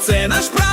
це наш прав.